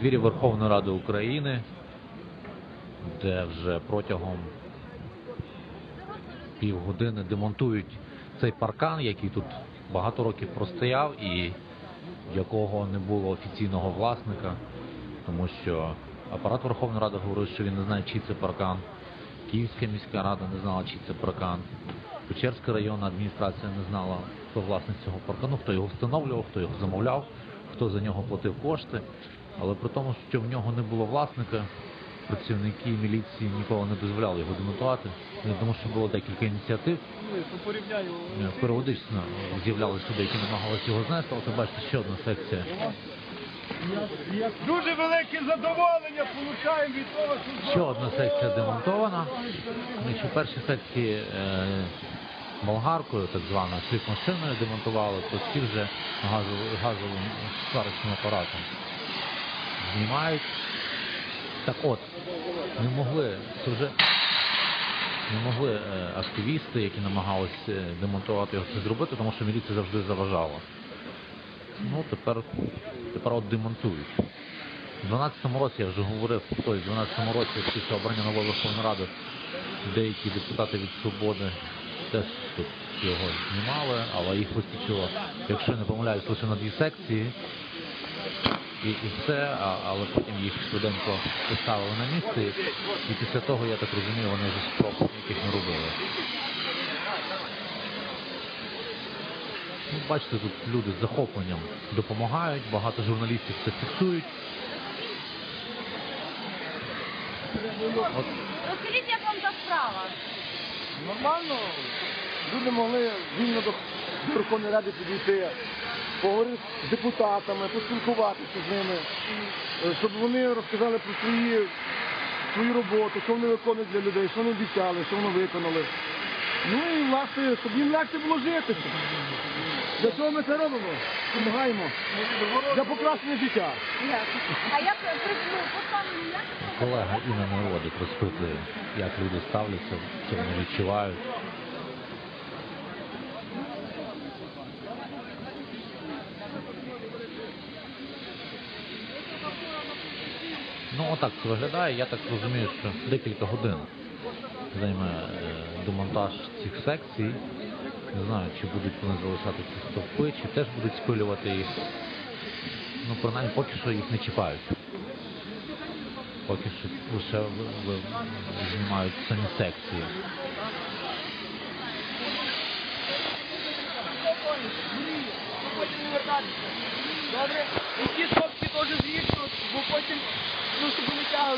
подвір'ї Верховної Ради України, де вже протягом півгодини демонтують цей паркан, який тут багато років простояв і якого не було офіційного власника, тому що апарат Верховної Ради говорив, що він не знає, чий це паркан. Київська міська рада не знала, чий це паркан. Печерська районна адміністрація не знала, хто власник цього паркану, хто його встановлював, хто його замовляв, хто за нього платив кошти. Але при тому, що в нього не було власника, працівники міліції ніколи не дозволяли його демонтувати, Ну, тому що було декілька ініціатив. По Е, Періодично з'являлися люди, які намагалися його знести, але бачите ще одна секція. дуже велике задоволення получаємо від того, що Ще одна секція демонтована. Якщо в першій секції е, болгаркою, так званою шліфмашиною демонтували, то ці вже газовим сварочним апаратом знімають. Так от, не могли це вже не могли е, активісти, які намагалися е, демонтувати його це зробити, тому що міліція завжди заважала. Ну, тепер, тепер от демонтують. У 12-му році я вже говорив, тобто в 12-му році після обрання нової Верховної Ради деякі депутати від свободи теж тут його знімали, але їх вистачило, якщо не помиляюсь, лише на дві секції. І, і все, а, але потім їх швиденько поставили на місце, і після того, я так розумію, вони вже спроб яких не робили. Ну, бачите, тут люди з захопленням допомагають, багато журналістів це фіксують. От Розкажіть, як вам та справа? нормально люди могли вільно до до Верховної Ради підійти, поговорити з депутатами, поспілкуватися з ними, е, щоб вони розказали про свої, свою роботу, що вони виконують для людей, що вони обіцяли, що вони виконали. Ну і власне, щоб їм легше було жити. Для чого ми це робимо? Допомагаємо. Для покращення життя. А як ну, як колега Інна Народик розпитує, як люди ставляться, що вони відчувають. Ну, отак це виглядає. Я так розумію, що декілька годин займе е, демонтаж цих секцій. Не знаю, чи будуть вони залишати ці стовпи, чи теж будуть спилювати їх. Ну, принаймні, поки що їх не чіпають. Поки що лише знімають самі секції. Добре, і ті топки теж звідси, бо потім, ну,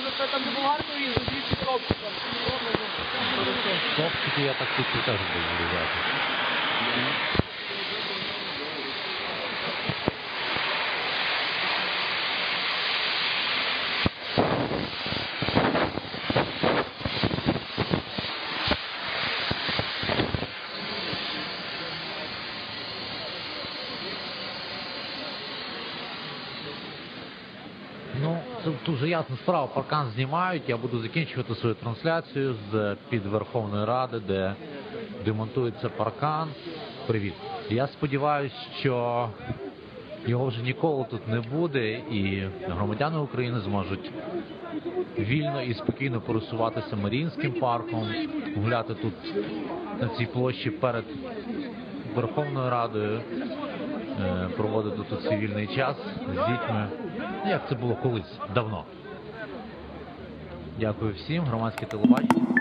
там не болгаркою і двічі топки там. Топчики, я так тут теж буду вирізати. Ну, це дуже ясна справа. Паркан знімають. Я буду закінчувати свою трансляцію з під Верховної Ради, де демонтується паркан. Привіт. Я сподіваюся, що його вже ніколи тут не буде, і громадяни України зможуть вільно і спокійно пересуватися Маріїнським парком, гуляти тут на цій площі перед Верховною Радою, е, проводити тут свій вільний час з дітьми, Ну, як це було колись давно. Дякую всім, громадське телебачення.